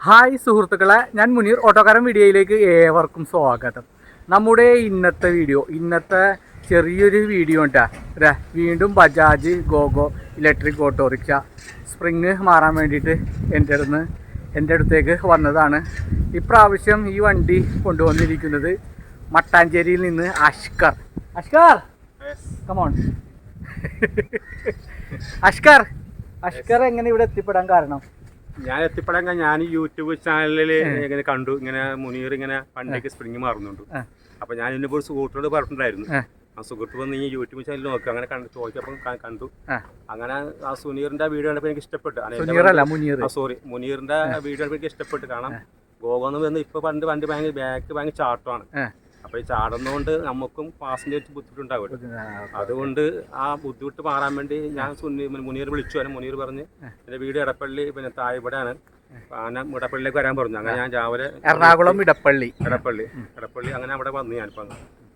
Hi സുഹൃത്തുക്കളെ ഞാൻ മുനീർ ഓട്ടോക്കാരൻ വീഡിയോയിലേക്ക് ഏവർക്കും സ്വാഗതം. നമ്മുടെ ഇന്നത്തെ വീഡിയോ ഇന്നത്തെ ചെറിയൊരു വീഡിയോ ഉണ്ടാ. വീണ്ടും Bajaj Gogo electric autorickshaw spring മാറാൻ വേണ്ടിയിട്ട് എന്റെ അടുത്ത് എന്റെ അടുത്തേക്ക് വന്നതാണ്. ഇപ്രാവശ്യം ഈ വണ്ടി കൊണ്ടുവന്നിരിക്കുന്നത് മട്ടാഞ്ചേരിയിൽ നിന്ന് Ashkar. Ashkar! Come on Ashkar! Ashkar എങ്ങനെ ഇവിടെ എത്തിപ്പെടാൻ കാരണം? ഞാൻ എത്തിപ്പെടാൻ ഞാൻ യൂട്യൂബ് ചാനലിൽ ഇങ്ങനെ കണ്ടു. ഇങ്ങനെ മുനീർ ഇങ്ങനെ പണ്ടേക്ക് സ്പ്രിങ് മാറുന്നുണ്ട്. അപ്പൊ ഞാൻ ഇതിന്റെ ഒരു സുഹൃത്തോട് പറഞ്ഞിട്ടുണ്ടായിരുന്നു. ആ. സുഹൃത്ത് വന്ന് ഈ യൂട്യൂബ് ചാനൽ നോക്കി. അങ്ങനെ കണ്ടു ചോദിച്ചപ്പോൾ കണ്ടു. അങ്ങനെ ആ സുനീറിന്റെ വീഡിയോ കണ്ടപ്പോൾ എനിക്ക് ഇഷ്ടപ്പെട്ടു സോറി മുനീറിന്റെ വീഡിയോ കണ്ടപ്പോൾ എനിക്ക് ഇഷ്ടപ്പെട്ടു കാരണം ഗോവന്ന് വന്ന് ഇപ്പൊ പണ്ട് പണ്ട് ഭയങ്കര ബാക്ക് ഭയങ്കര ചാട്ടമാണ്. ആ. അപ്പൊ ഈ ചാടുന്നതുകൊണ്ട് നമുക്കും പാസഞ്ചേഴ്സ് ബുദ്ധിമുട്ടുണ്ടാവും അതുകൊണ്ട് ആ ബുദ്ധിമുട്ട് മാറാൻ വേണ്ടി ഞാൻ മുനീർ വിളിച്ചു. അതിന് മുനീർ പറഞ്ഞ് എന്റെ വീട് ഇടപ്പള്ളി പിന്നെ താഴെവിടെയാണ് ഞാൻ ഇടപ്പള്ളിയിലേക്ക് വരാൻ പറഞ്ഞു. അങ്ങനെ ഞാൻ രാവിലെ എറണാകുളം ഇടപ്പള്ളി. ഇടപ്പള്ളി ഇടപ്പള്ളി അങ്ങനെ അവിടെ വന്നു ഞാനിപ്പം.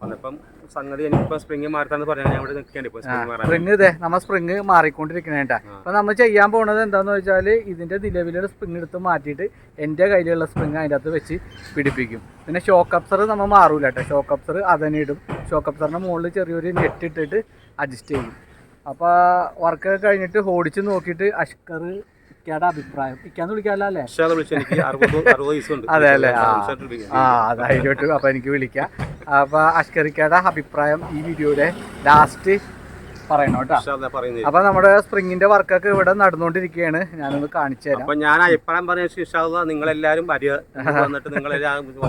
വന്നപ്പം സംഗതി എനിക്കിപ്പോ സ്പ്രിങ് മാറ്റാന്ന് പറഞ്ഞാൽ ഞാൻ ഇവിടെ നിൽക്കേണ്ടി ഇപ്പൊ സ്പ്രിങ് ഇതേ നമ്മ സ്പ്രിങ് മാറിക്കൊണ്ടിരിക്കണേട്ടാ. അപ്പൊ നമ്മൾ ചെയ്യാൻ പോണത് എന്താന്ന് വെച്ചാൽ ഇതിന്റെ നിലവിലുള്ള സ്പ്രിങ് എടുത്ത് മാറ്റിയിട്ട് എന്റെ കയ്യിലുള്ള സ്പ്രിങ് അതിന്റെ അകത്ത് വെച്ച് പിടിപ്പിക്കും. പിന്നെ ഷോക്ക് അപ്സർ നമ്മൾ മാറൂല കേട്ടോ ഷോക്ക് അപ്സർ അതന്നെ ഇടും. ഷോക്ക് അപ്സറിന്റെ മുകളിൽ ചെറിയൊരു നെറ്റ് ഇട്ടിട്ട് അഡ്ജസ്റ്റ് ചെയ്യും. അപ്പോൾ വർക്ക് കഴിഞ്ഞിട്ട് ഓടിച്ച് നോക്കിയിട്ട് അഷ്കർ അഭിപ്രായം. ഇക്കാന്ന് അല്ലേ? അത് അല്ലേ? ആ അതായിട്ട് അപ്പൊ എനിക്ക് വിളിക്കാം. അപ്പൊ അഷ്കരിക്കയുടെ അഭിപ്രായം ഈ വീഡിയോയുടെ ലാസ്റ്റ് പറയണം കേട്ടോ. അപ്പൊ നമ്മുടെ സ്പ്രിങ്ങിന്റെ വർക്കൊക്കെ ഇവിടെ നടന്നുകൊണ്ടിരിക്കുകയാണ്. ഞാനൊന്ന് കാണിച്ചു തരാം. അപ്പൊ ഞാൻ അഭിപ്രായം പറഞ്ഞ ശേഷം നിങ്ങളെല്ലാരും വരിക. നിങ്ങൾ വന്നിട്ട് നിങ്ങൾ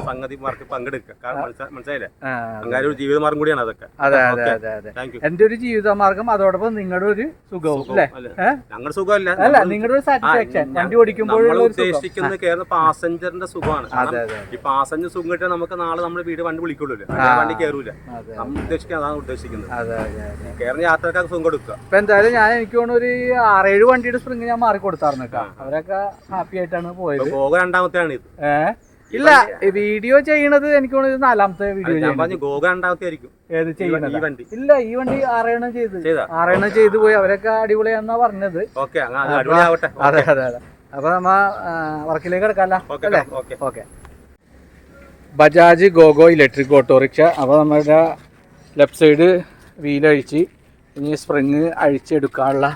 സംഗതി വർക്ക് പങ്കെടുക്കുക. മനസ്സിലായില്ലേ? അങ്ങനെ ഒരു ജീവിതമാർഗം കൂടിയാണ് അതൊക്കെ. അതെ അതെ അതെ അതെ. എന്റെ ഒരു ജീവിതമാർഗം അതോടൊപ്പം നിങ്ങളുടെ ഒരു സുഖവും അല്ലേ? ഞങ്ങളുടെ സുഖമല്ല. അല്ല നിങ്ങളുടെ ഒരു സാറ്റിസ്ഫാക്ഷൻ വണ്ടി ഓടിക്കുമ്പോഴുള്ള ഉദ്ദേശിക്കുന്നത് കേരള പാസഞ്ചറിന്റെ സുഖമാണ്. അതെ അതെ ഈ പാസഞ്ചർ സുഖം കിട്ടിയാൽ നമുക്ക് നാളെ നമ്മുടെ വീട് വണ്ടി വിളിക്കുള്ളൂ വണ്ടി കയറൂല നമ്മൾ ഉദ്ദേശിക്കുന്നത് അതാണ് ഉദ്ദേശിക്കുന്നത്. അതെ കയറുന്ന യാത്രക്കാർക്ക് സുഖം കൊടുക്കുക. ഇപ്പൊ എന്തായാലും ഞാൻ എനിക്ക് തോന്നുന്നു ഒരു ആറേഴ് വണ്ടിയുടെ സ്പ്രിങ് ഞാൻ മാറി കൊടുത്തായിരുന്നു കേട്ടോ. അവരൊക്കെ ഹാപ്പി ആയിട്ടാണ് പോയത്. ഗോക രണ്ടാമത്തെയാണ് ഇത്. ഏ? ഇല്ല വീഡിയോ ചെയ്യണത് എനിക്ക് തോന്നുന്നു ഇത് നാലാമത്തെ വീഡിയോ ഞാൻ പറഞ്ഞു ഗോക രണ്ടാമത്തെ ആയിരിക്കും. ഏത് ഈ ചെയ്യണത് വണ്ടി. ഇല്ല ഈ വണ്ടി ആറെണ്ണം ചെയ്ത്. ചെയ്താ? ആറെണ്ണം ചെയ്തു പോയി. അവരൊക്കെ അടിപൊളിയാന്നാ പറഞ്ഞത്. ഓക്കെ അങ്ങനെ അടിപൊളിയാവട്ടെ. അതെ അതെ അതെ. അപ്പൊ നമ്മ വർക്കിലേക്ക് കിടക്കാല്ല ഓക്കെ അല്ലേ? Okay okay Bajaj Gogo electric autorickshaw. അപ്പോൾ നമ്മുടെ ലെഫ്റ്റ് സൈഡ് വീലഴിച്ച് ഇനി സ്പ്രിങ് അഴിച്ചെടുക്കാനുള്ള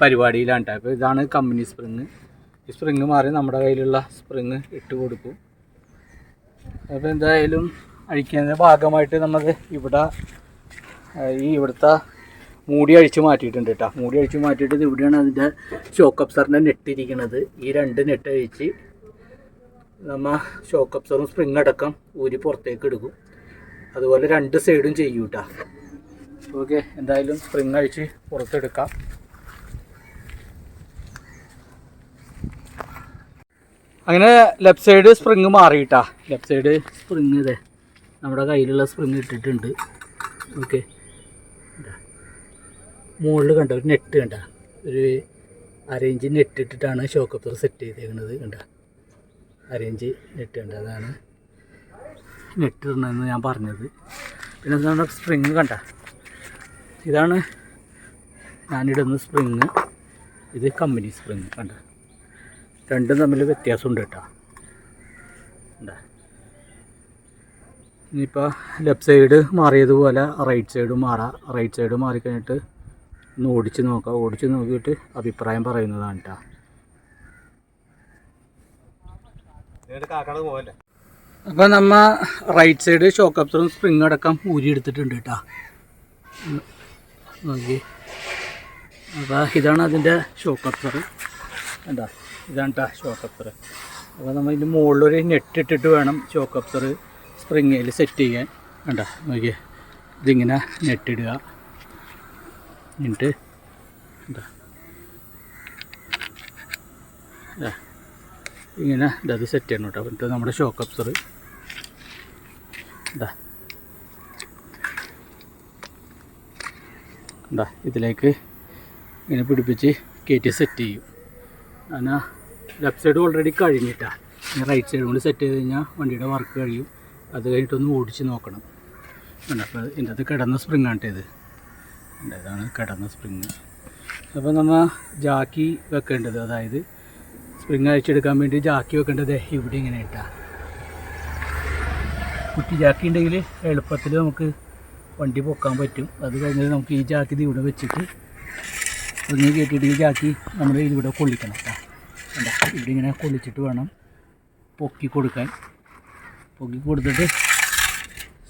പരിപാടിയിലാണ് കേട്ടോ അപ്പോൾ ഇതാണ് കമ്പനി സ്പ്രിങ് ഈ സ്പ്രിങ് മാറി നമ്മുടെ കയ്യിലുള്ള സ്പ്രിങ് ഇട്ട് കൊടുക്കും. അപ്പോൾ എന്തായാലും അഴിക്കുന്നതിന്റെ ഭാഗമായിട്ട് നമ്മൾ ഇവിടെ ഈ ഇവിടുത്തെ മൂടി അഴിച്ച് മാറ്റിയിട്ടുണ്ട് കേട്ടോ മൂടി അഴിച്ച് മാറ്റിയിട്ട് ഇവിടെയാണ് അതിന്റെ ഷോക്ക് അപ്സറിന്റെ നെട്ടിരിക്കുന്നത് ഈ രണ്ട് നെറ്റ് അഴിച്ച് നമ്മൾ ഷോക്ക് അപ്സറും സ്പ്രിങ് അടക്കം ഊരി പുറത്തേക്ക് എടുക്കും അതുപോലെ രണ്ട് സൈഡും ചെയ്യൂട്ടാ. ഓക്കെ എന്തായാലും സ്പ്രിങ് അഴിച്ച് പുറത്തെടുക്കാം. അങ്ങനെ ലെഫ്റ്റ് സൈഡ് സ്പ്രിങ് മാറിയിട്ടാ. ലെഫ്റ്റ് സൈഡ് സ്പ്രിങ് ഇതേ നമ്മുടെ കയ്യിലുള്ള സ്പ്രിങ് ഇട്ടിട്ടുണ്ട്. ഓക്കെ. മുകളിൽ കണ്ട ഒരു നെറ്റ് കണ്ട? ഒരു അരേഞ്ച് നെറ്റ് ഇട്ടിട്ടാണ് ഷോക്ക് അപ്സർ സെറ്റ് ചെയ്തേക്കുന്നത് കണ്ട അരേഞ്ച് നെറ്റ് കണ്ട? അതാണ് നെറ്റ് ഇടണമെന്ന് ഞാൻ പറഞ്ഞത്. പിന്നെ നമ്മുടെ സ്പ്രിങ് കണ്ട? ഇതാണ് ഞാനിടുന്ന സ്പ്രിങ് ഇത് കമ്പനി സ്പ്രിങ് കണ്ട? രണ്ടും തമ്മിൽ വ്യത്യാസമുണ്ട് കേട്ടോ. ഇനിയിപ്പോൾ ലെഫ്റ്റ് സൈഡ് മാറിയതുപോലെ റൈറ്റ് സൈഡ് മാറാം. റൈറ്റ് സൈഡ് മാറിക്കഴിഞ്ഞിട്ട് ഒന്ന് ഓടിച്ച് നോക്കാം. ഓടിച്ച് നോക്കിയിട്ട് അഭിപ്രായം പറയുന്നതാണ് കേട്ടോ. അപ്പോൾ നമ്മ റൈറ്റ് സൈഡ് ഷോക്ക് അപ്സറും സ്പ്രിങ് അടക്കം ഊരി എടുത്തിട്ടുണ്ട് കേട്ടോ. നോക്കി. അപ്പോൾ ഇതാണ് അതിന്റെ ഷോക്ക് അപ്സർ എന്താ ഇതാണ് കേട്ടോ ഷോക്ക് അപ്സർ അപ്പോൾ നമ്മൾ ഇതിന്റെ മുകളിലൊരു നെറ്റ് ഇട്ടിട്ട് വേണം ഷോക്ക് അപ്സർ സ്പ്രിങ്ങിൽ സെറ്റ് ചെയ്യാൻ. വേണ്ട നോക്കിയേ ഇതിങ്ങനെ നെറ്റിടുക എന്നിട്ട് എന്താ ഇങ്ങനെ ഇത് സെറ്റ് ചെയ്യണം കേട്ടോ എന്നിട്ട് നമ്മുടെ ഷോക്ക് അപ്സർ ഇതാ. ഇതാ ഇതിലേക്ക് ഇങ്ങനെ പിടിപ്പിച്ച് കയറ്റി സെറ്റ് ചെയ്യും. അങ്ങനെ ലെഫ്റ്റ് സൈഡ് ഓൾറെഡി കഴിഞ്ഞിട്ടാണ് ഇനി റൈറ്റ് സൈഡ് കൂടി സെറ്റ് ചെയ്ത് കഴിഞ്ഞാൽ വണ്ടിയുടെ വർക്ക് കഴിയും. അത് കഴിഞ്ഞിട്ടൊന്ന് ഓടിച്ച് നോക്കണം. അപ്പോൾ ഇതിന്റെ അത് കിടന്ന സ്പ്രിങ് ആണ് ഇത്. ഇതാണ് കിടന്ന സ്പ്രിങ് അപ്പോൾ നമ്മൾ ജാക്കി വെക്കേണ്ടത് അതായത് സ്പ്രിങ് അഴിച്ചെടുക്കാൻ വേണ്ടി ജാക്കി വെക്കേണ്ടത് ഇവിടെ ഇങ്ങനെ ഇട്ടാ. കുറ്റി ജാക്കി ഉണ്ടെങ്കിൽ എളുപ്പത്തിൽ നമുക്ക് വണ്ടി പൊക്കാൻ പറ്റും. അത് കഴിഞ്ഞാൽ നമുക്ക് ഈ ചാക്കി ഇവിടെ വെച്ചിട്ട് ഒന്ന് കയറ്റിയിട്ട് ഈ ചാക്കി നമ്മൾ ഇവിടെ കൊള്ളിക്കണം കേട്ടോ. ഇവിടെ ഇങ്ങനെ കൊള്ളിച്ചിട്ട് വേണം പൊക്കി കൊടുക്കാൻ. പൊക്കി കൊടുത്തിട്ട്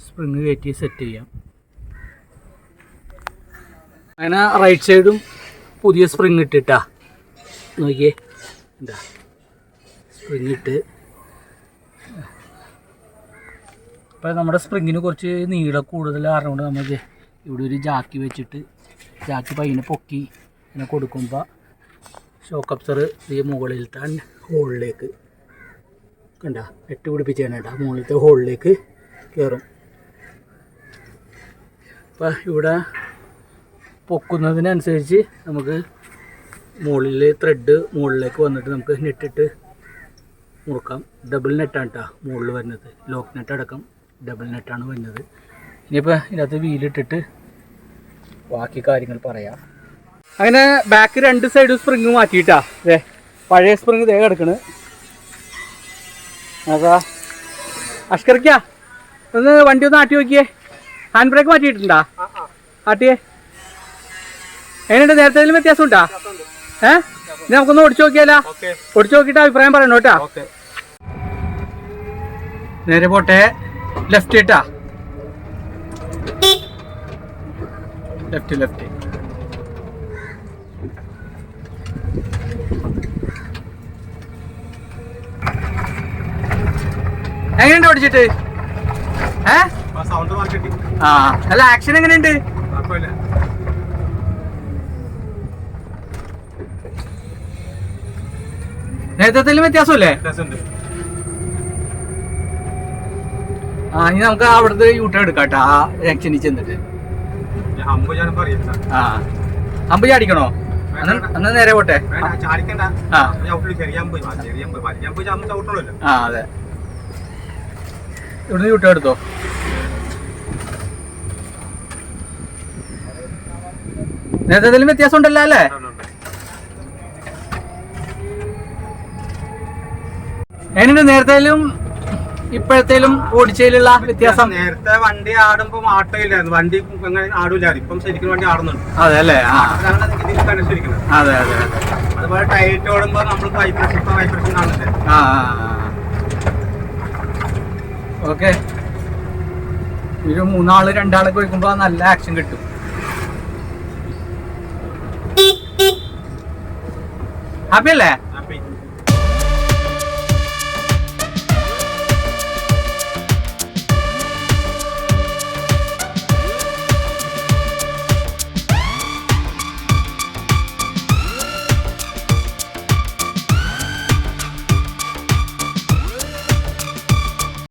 സ്പ്രിങ് കയറ്റി സെറ്റ് ചെയ്യാം. അങ്ങനെ റൈറ്റ് സൈഡും പുതിയ സ്പ്രിങ് ഇട്ടിട്ടാ. നോക്കിയേ. എന്താ സ്പ്രിങ് ഇട്ട് ഇപ്പം നമ്മുടെ സ്പ്രിങ്ങിന് കുറച്ച് നീളം കൂടുതൽ അറിഞ്ഞുകൊണ്ട് നമ്മൾ ഇവിടെ ഒരു ജാക്കി വെച്ചിട്ട് ജാക്കി പയ്യനെ പൊക്കി ഇങ്ങനെ കൊടുക്കുമ്പോൾ ഷോക്ക് അപ്സർ ഈ മുകളിലത്തെ ഹോളിലേക്ക് കണ്ട നെറ്റ് പിടിപ്പിച്ചാണ് കേട്ടോ. മുകളിലത്തെ ഹോളിലേക്ക് കയറും അപ്പം ഇവിടെ പൊക്കുന്നതിനനുസരിച്ച് നമുക്ക് മുകളിൽ ത്രെഡ് മുകളിലേക്ക് വന്നിട്ട് നമുക്ക് നെറ്റിട്ട് മുറുക്കാം. ഡബിൾ നെറ്റാണ് കേട്ടോ മുകളിൽ വരുന്നത്. ലോക്ക് നെറ്റ് അടക്കം. ഡബിൾ നെറ്റാണ് വരുന്നത് ഇനിയിപ്പോൾ ഇതിനകത്ത് വീലിട്ടിട്ട് ബാക്കി കാര്യങ്ങൾ പറയാം. അങ്ങനെ ബാക്ക് രണ്ട് സൈഡും സ്പ്രിങ് മാറ്റിയിട്ടാ. അതെ പഴയ സ്പ്രിങ് ദേ കിടക്കണ്. അതാ. അഷ്കർക്കാ ഒന്ന് വണ്ടി ഒന്ന് ആട്ടി നോക്കിയേ. ഹാൻഡ് ബ്രേക്ക് മാറ്റിയിട്ടുണ്ടാ? ആട്ടിയേ. എങ്ങനെയുണ്ട്? നേരത്തെ വ്യത്യാസം ഉണ്ടാ ഏ? നമുക്കൊന്ന് ഓടിച്ചു നോക്കിയാലോ? ഓടിച്ചു നോക്കിയിട്ട് അഭിപ്രായം പറയണോ കേട്ടാ ഓക്കെ. നേരെ പോട്ടെ. ലെഫ്റ്റ് ഇട്ടാ ലെഫ്റ്റ് ലെഫ്റ്റ് എങ്ങനെയുണ്ട് ഓടിച്ചിട്ട്? ഏ? ആ അല്ല ആക്ഷൻ എങ്ങനെയുണ്ട്? നേതൃത്വത്തിലും വ്യത്യാസമല്ലേ? ആ ഇനി നമുക്ക് അവിടുത്തെ യൂട്ടേൺ എടുക്കാം കേട്ടോ ആ ജംഗ്ഷനിൽ ചെന്നിട്ട്. ആ. അമ്പ് ചാടിക്കണോ അന്ന് നേരെ പോട്ടെ. ആ. അതെ. ഇവിടുന്ന് യൂട്ടേൺ എടുത്തോ? നേരത്തെ എന്തെങ്കിലും വ്യത്യാസം ഉണ്ടല്ലോ അല്ലേ? എങ്ങനെയുണ്ട് നേരത്തേലും ഇപ്പോഴത്തേലും ഓടിച്ചതിലുള്ള വ്യത്യാസം? നേരത്തെ വണ്ടി ആടുമ്പോ ആട്ടയില്ലായിരുന്നു വണ്ടി അങ്ങനെ ആടൂലായിരുന്നു ഇപ്പം ശരിക്കും വണ്ടി ആടുന്നുണ്ട്. അതെ അല്ലേ? അതെ അതെ അതെ. അതുപോലെ ടൈറ്റ് ഓടുമ്പോ നമ്മൾ വൈബ്രേഷൻ വൈബ്രേഷൻ കാണുന്നില്ലേ. ആ ഓക്കെ. ഒരു മൂന്നാൾ രണ്ടാളൊക്കെ വയ്ക്കുമ്പോ നല്ല ആക്ഷൻ കിട്ടും. ഹാപ്പി അല്ലേ